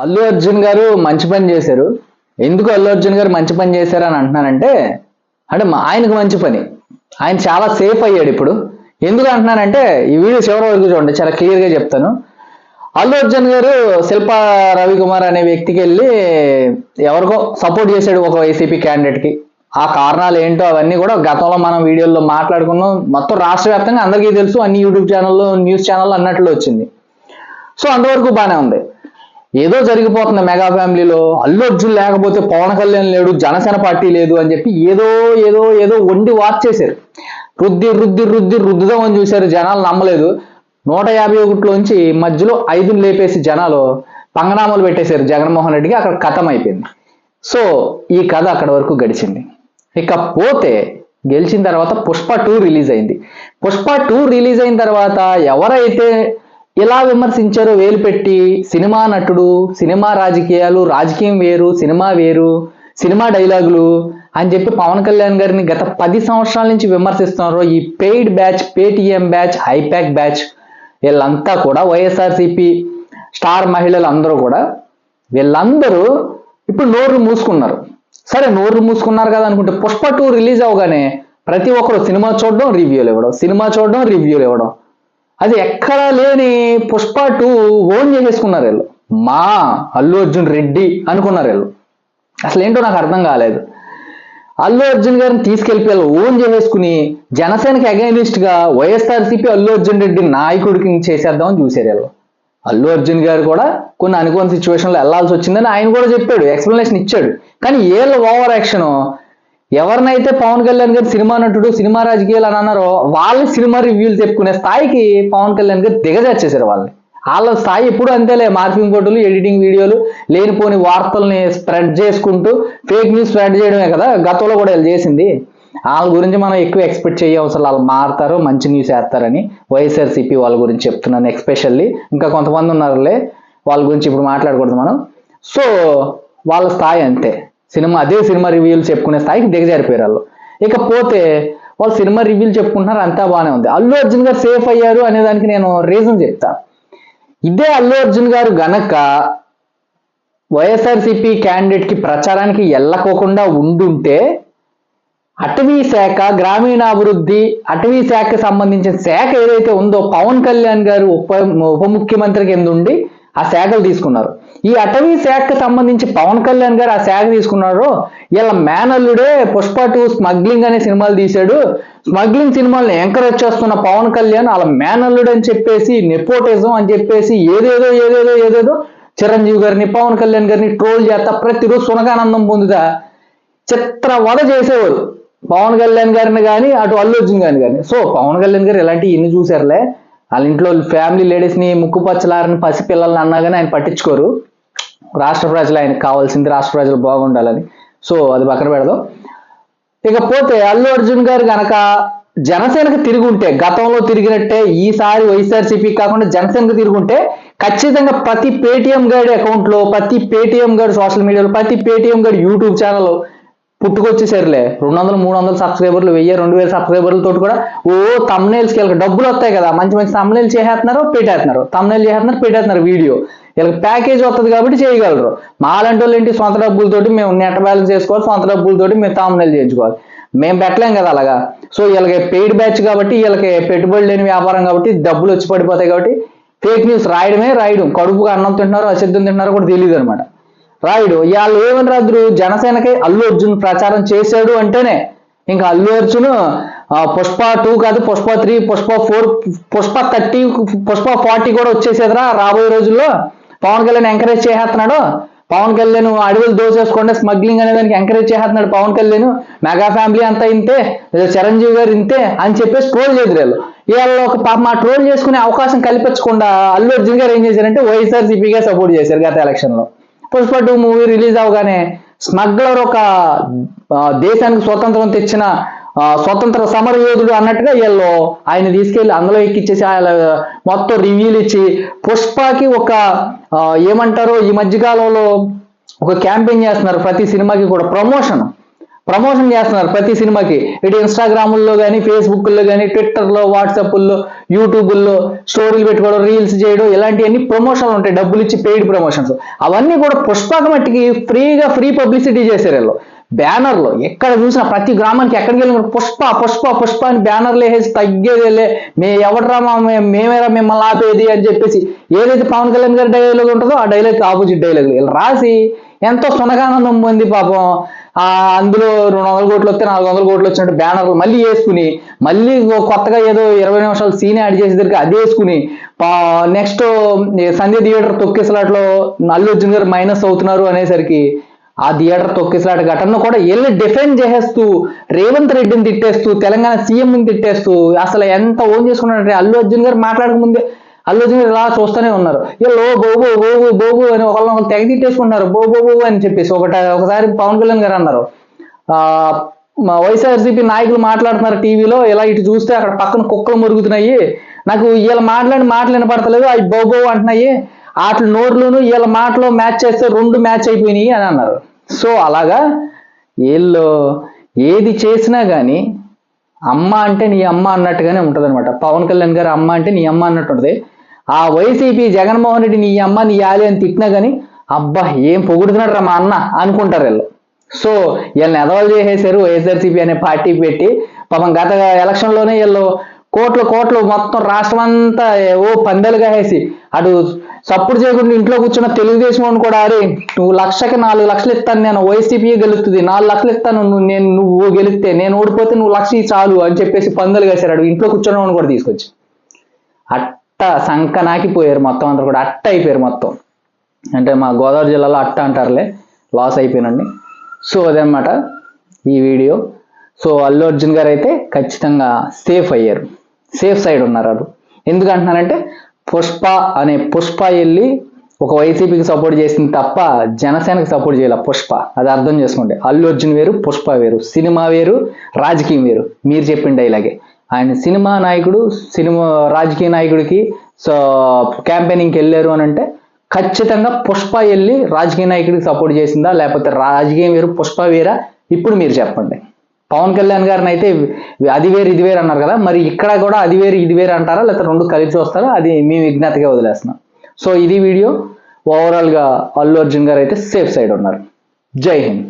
అల్లు అర్జున్ గారు మంచి పని చేశారు. ఎందుకు అల్లు అర్జున్ గారు మంచి పని చేశారు అని అంటున్నానంటే అంటే ఆయనకు మంచి పని. ఆయన చాలా సేఫ్ అయ్యాడు ఇప్పుడు. ఎందుకు అంటున్నానంటే ఈ వీడియో చివరి వరకు చూడండి చాలా క్లియర్గా చెప్తాను. అల్లు అర్జున్ గారు శిల్ప రవికుమార్ అనే వ్యక్తికి వెళ్ళి ఎవరికో సపోర్ట్ చేశాడు ఒక వైసీపీ క్యాండిడేట్కి ఆ కారణాలు ఏంటో అవన్నీ కూడా గతంలో మనం వీడియోలో మాట్లాడుకున్నాం. మొత్తం రాష్ట్ర వ్యాప్తంగా అందరికీ తెలుసు అన్ని యూట్యూబ్ ఛానల్లో న్యూస్ ఛానల్ అన్నట్లు వచ్చింది. సో అంతవరకు బాగానే ఉంది. ఏదో జరిగిపోతున్న మెగా ఫ్యామిలీలో. అల్లు అర్జున్ లేకపోతే పవన్ కళ్యాణ్ లేడు జనసేన పార్టీ లేదు అని చెప్పి ఏదో ఏదో ఏదో వండి వాచ్ చేశారు. రుద్ది రుద్ది రుద్ది రుద్దుదామని చూశారు. జనాలు నమ్మలేదు. నూట యాభై ఒకటిలోంచి మధ్యలో ఐదుని లేపేసి జనాలు పంగనామాలు పెట్టేశారు జగన్మోహన్ రెడ్డికి. అక్కడ కథం అయిపోయింది. సో ఈ కథ అక్కడ వరకు గడిచింది. ఇక పోతే గెలిచిన తర్వాత పుష్ప టూ రిలీజ్ అయింది. పుష్ప టూ రిలీజ్ అయిన తర్వాత ఎవరైతే ఎలా విమర్శించారో వేలు పెట్టి సినిమా నటుడు సినిమా రాజకీయాలు రాజకీయం వేరు సినిమా వేరు సినిమా డైలాగులు అని చెప్పి పవన్ కళ్యాణ్ గారిని గత పది సంవత్సరాల నుంచి విమర్శిస్తున్నారు ఈ పెయిడ్ బ్యాచ్ పేటిఎం బ్యాచ్ హైపాక్ బ్యాచ్ వీళ్ళంతా కూడా వైఎస్ఆర్సిపి స్టార్ మహిళలు అందరూ కూడా వీళ్ళందరూ ఇప్పుడు నోరు మూసుకున్నారు. సరే నోరు మూసుకున్నారు కదా అనుకుంటే పుష్ప టూ రిలీజ్ అవగానే ప్రతి ఒక్కరు సినిమా చూడడం రివ్యూలు ఇవ్వడం సినిమా చూడడం రివ్యూలు ఇవ్వడం. అది ఎక్కడా లేని పుష్ప టూ ఓన్ చేసేసుకున్నారు వీళ్ళు. మా అల్లు అర్జున్ రెడ్డి అనుకున్నారు వీళ్ళు. అసలు ఏంటో నాకు అర్థం కాలేదు. అల్లు అర్జున్ గారిని తీసుకెళ్ళి ఓన్ చేసేసుకుని జనసేనకి అగైనిస్ట్గా వైఎస్ఆర్సీపీ అల్లు అర్జున్ రెడ్డి నాయకుడికి చేసేద్దామని చూశారు వీళ్ళు. అల్లు అర్జున్ గారు కూడా కొన్ని అనుకోని సిచ్యువేషన్లో వెళ్ళాల్సి వచ్చిందని ఆయన కూడా చెప్పాడు ఎక్స్ప్లెనేషన్ ఇచ్చాడు. కానీ వీళ్ళ ఓవర్ యాక్షన్ ఎవరినైతే పవన్ కళ్యాణ్ గారు సినిమా నటుడు సినిమా రాజకీయాలు అని అన్నారో వాళ్ళ సినిమా రివ్యూలు చెప్పుకునే స్థాయికి పవన్ కళ్యాణ్ గారు దిగజార్చేశారు వాళ్ళని. వాళ్ళ స్థాయి ఎప్పుడు అంతేలే. మార్పింగ్ ఫోటోలు ఎడిటింగ్ వీడియోలు లేనిపోని వార్తల్ని స్ప్రెడ్ చేసుకుంటూ ఫేక్ న్యూస్ స్ప్రెడ్ చేయడమే కదా. గతంలో కూడా వీళ్ళు చేసింది. వాళ్ళ గురించి మనం ఎక్కువ ఎక్స్పెక్ట్ చేయ అవసరం వాళ్ళు మారుతారు మంచి న్యూస్ వేస్తారని వైఎస్ఆర్సీపీ వాళ్ళ గురించి చెప్తున్నాను ఎక్స్పెషల్లీ. ఇంకా కొంతమంది ఉన్నారులే వాళ్ళ గురించి ఇప్పుడు మాట్లాడకూడదు మనం. సో వాళ్ళ స్థాయి అంతే. సినిమా అదే సినిమా రివ్యూలు చెప్పుకునే స్థాయికి దిగజారిపోయారు వాళ్ళు. ఇకపోతే వాళ్ళు సినిమా రివ్యూలు చెప్పుకుంటున్నారు అంతా బాగానే ఉంది. అల్లు అర్జున్ గారు సేఫ్ అయ్యారు అనే దానికి నేను రీజన్ చెప్తాను ఇదే అల్లు అర్జున్ గారు గనక వైఎస్ఆర్సీపీ క్యాండిడేట్కి ప్రచారానికి వెళ్ళకోకుండా ఉండుంటే అటవీ శాఖ గ్రామీణాభివృద్ధి అటవీ శాఖకు సంబంధించిన శాఖ ఏదైతే ఉందో పవన్ కళ్యాణ్ గారు ఉప ఉప ముఖ్యమంత్రి కింద ఉండి ఆ శాఖలు తీసుకున్నారు. ఈ అటవీ శాఖకు సంబంధించి పవన్ కళ్యాణ్ గారు ఆ శాఖ తీసుకున్నారు. వీళ్ళ మేనల్లుడే పుష్ప టూ స్మగ్లింగ్ అనే సినిమాలు తీశాడు. స్మగ్లింగ్ సినిమాలను ఎంకరేజ్ చేస్తున్న పవన్ కళ్యాణ్ అలా మేనల్లుడు అని చెప్పేసి నెపోటిజం అని చెప్పేసి ఏదేదో ఏదేదో ఏదేదో చిరంజీవి గారిని పవన్ కళ్యాణ్ గారిని ట్రోల్ చేస్తా ప్రతిరోజు సునగానందం పొందుతా చిత్రవద చేసేవారు పవన్ కళ్యాణ్ గారిని కానీ అటు అల్లు అర్జున్ గారిని కానీ సో పవన్ కళ్యాణ్ గారు ఇలాంటివి ఇన్ని చూసారులే వాళ్ళ ఇంట్లో ఫ్యామిలీ లేడీస్ని ముక్కు పచ్చలారని పసి పిల్లల్ని అన్నా కానీ ఆయన పట్టించుకోరు. రాష్ట్ర ప్రజలు ఆయనకు కావాల్సింది రాష్ట్ర ప్రజలు బాగుండాలని. సో అది పక్కన పెడదాం. ఇకపోతే అల్లు అర్జున్ గారు గనక జనసేనకు తిరుగుంటే గతంలో తిరిగినట్టే ఈసారి వైఎస్ఆర్సీపీ కాకుండా జనసేనకు తిరుగుంటే ఖచ్చితంగా ప్రతి పేటిఎం గైడ్ అకౌంట్లో ప్రతి పేటిఎం గైడ్ సోషల్ మీడియాలో ప్రతి పేటిఎం గైడ్ యూట్యూబ్ ఛానల్ పుట్టుకొచ్చేసరిలే. రెండు వందలు మూడు వందలు సబ్స్క్రైబర్లు వెయ్యి రెండు వేల సబ్స్క్రైబర్లతో కూడా ఓ తమ్నేల్స్కి వీళ్ళకి డబ్బులు వస్తాయి కదా. మంచి మంచి తమ్నేల్ చేసేస్తున్నారు పెట్టేస్తున్నారు. తమ్నేల్ చేసేస్తున్నారు పెట్టేస్తున్నారు వీడియో వీళ్ళకి ప్యాకేజ్ వస్తుంది కాబట్టి చేయగలరు. మాలాంటి వాళ్ళు ఏంటి? సొంత డబ్బులతోటి మేము నెట్ బ్యాలెన్స్ చేసుకోవాలి సొంత డబ్బులతోటి మేము తమ్నేల్ చేయించుకోవాలి. మేము పెట్టలేం కదా అలాగా? సో వీళ్ళకి పెయిడ్ బ్యాచ్ కాబట్టి వీళ్ళకి పెట్టుబడి లేని వ్యాపారం కాబట్టి డబ్బులు వచ్చి పడిపోతాయి కాబట్టి ఫేక్ న్యూస్ రాయడమే రాయడం. కడుపుకు అన్నం తింటున్నారు అసిద్ధం తింటున్నారో కూడా తెలియదు అనమాట. రాయుడు ఇవాళ ఏమని రాదురు జనసేనకి అల్లు అర్జున్ ప్రచారం చేశాడు అంటేనే ఇంకా అల్లు అర్జున్ పుష్ప టూ కాదు Pushpa three Pushpa four Pushpa thirty Pushpa forty కూడా వచ్చేసేదిరా రాబోయే రోజుల్లో. పవన్ కళ్యాణ్ ఎంకరేజ్ చేసేస్తున్నాడు. పవన్ కళ్యాణ్ అడవులు దోచేసుకోండి స్మగ్లింగ్ అనే దానికి ఎంకరేజ్ చేస్తున్నాడు పవన్ కళ్యాణ్. మెగా ఫ్యామిలీ అంతా ఇంతే ఏదో చిరంజీవి గారు ఇంతే అని చెప్పేసి ట్రోల్ చేద్దరు వీళ్ళు. ఒక పాప మా ట్రోల్ చేసుకునే అవకాశం కల్పించకుండా అల్లు అర్జున్ గారు ఏం చేశారంటే వైఎస్ఆర్సీపీగా సపోర్ట్ చేశారు గత ఎలక్షన్లో. పుష్ప టూ మూవీ రిలీజ్ అవగానే స్మగ్లర్ ఒక దేశానికి స్వతంత్రం తెచ్చిన స్వతంత్ర సమర యోధుడు అన్నట్టుగా వీళ్ళు ఆయన తీసుకెళ్ళి అందులో ఎక్కిచ్చేసి ఆయన మొత్తం రివ్యూలు ఇచ్చి పుష్పకి ఒక ఏమంటారు ఏమంటారో ఈ మధ్యకాలంలో ఒక క్యాంపెయిన్ చేస్తున్నారు ప్రతి సినిమాకి కూడా ప్రమోషన్. ప్రమోషన్ చేస్తున్నారు ప్రతి సినిమాకి. ఇటు ఇన్స్టాగ్రాముల్లో కానీ ఫేస్బుక్లో కానీ ట్విట్టర్లో వాట్సాప్ల్లో యూట్యూబ్ల్లో స్టోరీలు పెట్టుకోవడం రీల్స్ చేయడం ఇలాంటివన్నీ ప్రమోషన్లు ఉంటాయి. డబ్బులు ఇచ్చి పెయిడ్ ప్రమోషన్స్ అవన్నీ కూడా పుష్పక మట్టికి ఫ్రీగా ఫ్రీ పబ్లిసిటీ చేశారు వీళ్ళు. బ్యానర్లో ఎక్కడ చూసినా ప్రతి గ్రామానికి ఎక్కడికి వెళ్ళిన పుష్ప పుష్ప పుష్ప అని బ్యానర్లు వేసేసి తగ్గేదేలే మే ఎవడరా మా మేమేరా మిమ్మల్ని ఆపేది అని చెప్పేసి ఏదైతే పవన్ కళ్యాణ్ గారి డైలాగ్ ఉంటుందో ఆ డైలాగ్ ఆపోజిట్ డైలాగ్ వీళ్ళు రాసి ఎంతో సునగానందం పొంది పాపం. అందులో రెండు వందల కోట్లు వస్తే నాలుగు వందల కోట్లు వచ్చినట్టు బ్యానర్లు మళ్ళీ వేసుకుని మళ్ళీ కొత్తగా ఏదో ఇరవై నిమిషాలు సీన్ యాడ్ చేసేసరికి అది వేసుకుని నెక్స్ట్ సంధ్య థియేటర్ తొక్కేసలాట్లో అల్లు అర్జున్ గారు మైనస్ అవుతున్నారు అనేసరికి ఆ థియేటర్ తొక్కిసలాట ఘటన కూడా వెళ్ళి డిఫెండ్ చేసేస్తూ రేవంత్ రెడ్డిని తిట్టేస్తూ తెలంగాణ సీఎంని తిట్టేస్తూ అసలు ఎంత ఓన్ చేసుకున్నారంటే అల్లు అర్జున్ గారు మాట్లాడకముందే అల్లు అర్జున్ గారు ఇలా చూస్తూనే ఉన్నారు. వీళ్ళు ఓ బోబు బోబు బోబు అని ఒకళ్ళని ఒకళ్ళు తెగ తిట్టేసుకుంటున్నారు. బో బోబు అని చెప్పేసి ఒకట ఒకసారి పవన్ కళ్యాణ్ గారు అన్నారు. ఆ మా వైఎస్ఆర్సీపీ నాయకులు మాట్లాడుతున్నారు టీవీలో ఇలా ఇటు చూస్తే అక్కడ పక్కన కుక్కలు మురుగుతున్నాయి. నాకు వీళ్ళ మాట్లాడి మాటలు వినపడతలేదు. అవి బోబో అంటున్నాయి. వాటి నోర్లును వీళ్ళ మాటలో మ్యాచ్ చేస్తే రెండు మ్యాచ్ అయిపోయినాయి అని అన్నారు. సో అలాగా వీళ్ళు ఏది చేసినా కానీ అమ్మ అంటే నీ అమ్మ అన్నట్టుగానే ఉంటుంది అనమాట పవన్ కళ్యాణ్ గారు అమ్మ అంటే నీ అమ్మ అన్నట్టు ఉంటుంది. ఆ వైసీపీ జగన్మోహన్ రెడ్డి నీ అమ్మ నీ యాలి అని తిట్టినా కానీ అబ్బా ఏం పొగుడుతున్నాడు రా మా అన్న అనుకుంటారు వీళ్ళు. సో వీళ్ళని ఎదవలు చేసేసారు వైఎస్ఆర్సీపీ అనే పార్టీ పెట్టి పాపం గత ఎలక్షన్లోనే వీళ్ళు కోట్లు కోట్లు మొత్తం రాష్ట్రం అంతా ఓ పందెలుగా వేసి అటు సప్పుడు చేయకుండా ఇంట్లో కూర్చున్న తెలుగుదేశం అని కూడా అరే నువ్వు లక్షకి నాలుగు లక్షలు ఇస్తాను నేను వైసీపీ గెలుస్తుంది. నాలుగు లక్షలు ఇస్తాను నువ్వు నేను నువ్వు గెలిస్తే నేను ఓడిపోతే నువ్వు లక్ష చాలు అని చెప్పేసి పందెలు వేసారు అటు ఇంట్లో కూర్చున్నావు కూడా తీసుకొచ్చి. అట్ట సంక నాకిపోయారు మొత్తం అందరు కూడా. అట్ట అయిపోయారు మొత్తం. అంటే మా గోదావరి జిల్లాలో అట్ట అంటారులే. లాస్ అయిపోయినండి. సో అదనమాట ఈ వీడియో. సో అల్లు అర్జున్ గారు అయితే ఖచ్చితంగా సేఫ్ అయ్యారు. సేఫ్ సైడ్ ఉన్నారు వాళ్ళు. ఎందుకు అంటున్నారంటే పుష్ప అనే పుష్ప వెళ్ళి ఒక వైసీపీకి సపోర్ట్ చేసింది తప్ప జనసేనకి సపోర్ట్ చేయాలి పుష్ప. అది అర్థం చేసుకోండి. అల్లు అర్జున్ వేరు పుష్ప వేరు. సినిమా వేరు రాజకీయం వేరు. మీరు చెప్పిండే ఇలాగే ఆయన సినిమా నాయకుడు సినిమా రాజకీయ నాయకుడికి సో క్యాంపెయినింగ్కి వెళ్ళారు అని అంటే ఖచ్చితంగా పుష్ప వెళ్ళి రాజకీయ నాయకుడికి సపోర్ట్ చేసిందా? లేకపోతే రాజకీయం వేరు పుష్ప వేరా? ఇప్పుడు మీరు చెప్పండి. పవన్ కళ్యాణ్ గారిని అయితే అది వేరు ఇది వేరు అన్నారు కదా. మరి ఇక్కడ కూడా అది వేరు ఇది వేరు అంటారా? లేకపోతే రెండు కలిసి వస్తారా? అది మీ విజ్ఞతగా వదిలేస్తున్నాం. సో ఇది వీడియో. ఓవరాల్గా అల్లు అర్జున్ గారు అయితే సేఫ్ సైడ్ ఉన్నారు. జై హింద్.